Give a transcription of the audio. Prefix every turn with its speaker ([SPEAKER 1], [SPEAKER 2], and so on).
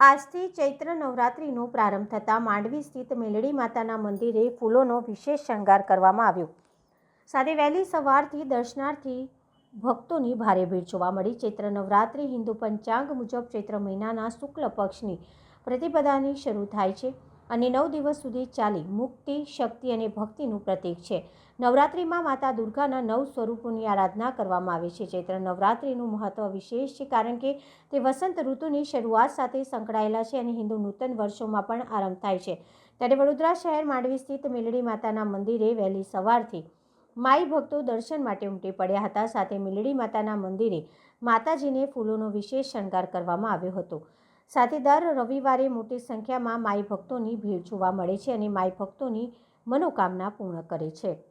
[SPEAKER 1] આજથી ચૈત્ર નવરાત્રિનો પ્રારંભ થતાં માંડવી સ્થિત મેલડી માતાના મંદિરે ફૂલોનો વિશેષ શણગાર કરવામાં આવ્યો. સાથે વહેલી સવારથી દર્શનાર્થી ભક્તોની ભારે ભીડ જોવા મળી. ચૈત્ર નવરાત્રિ હિન્દુ પંચાંગ મુજબ ચૈત્ર મહિનાના શુક્લ પક્ષની પ્રતિપદાની શરૂ થાય છે. અને નવ દિવસ સુધી ચાલી મુક્તિ, શક્તિ અને ભક્તિનું પ્રતીક છે. નવરાત્રિમાં માતા દુર્ગાના નવ સ્વરૂપોની આરાધના કરવામાં આવે છે. ચૈત્ર નવરાત્રિનું મહત્વ વિશેષ છે કારણ કે તે વસંત ઋતુની શરૂઆત સાથે સંકળાયેલા છે અને હિન્દુ નૂતન વર્ષોમાં પણ આરંભ થાય છે. ત્યારે વડોદરા શહેર માંડવી સ્થિત મેલડી માતાના મંદિરે વહેલી સવારથી માઈ ભક્તો દર્શન માટે ઉમટી પડ્યા હતા. સાથે મેલડી માતાના મંદિરે માતાજીને ફૂલોનો વિશેષ શણગાર કરવામાં આવ્યો હતો. સાથે દર રવિવારે મોટી સંખ્યામાં માઈ ભક્તોની ભીડ જોવા મળે છે અને માઈ ભક્તોની મનોકામના પૂર્ણ કરે છે.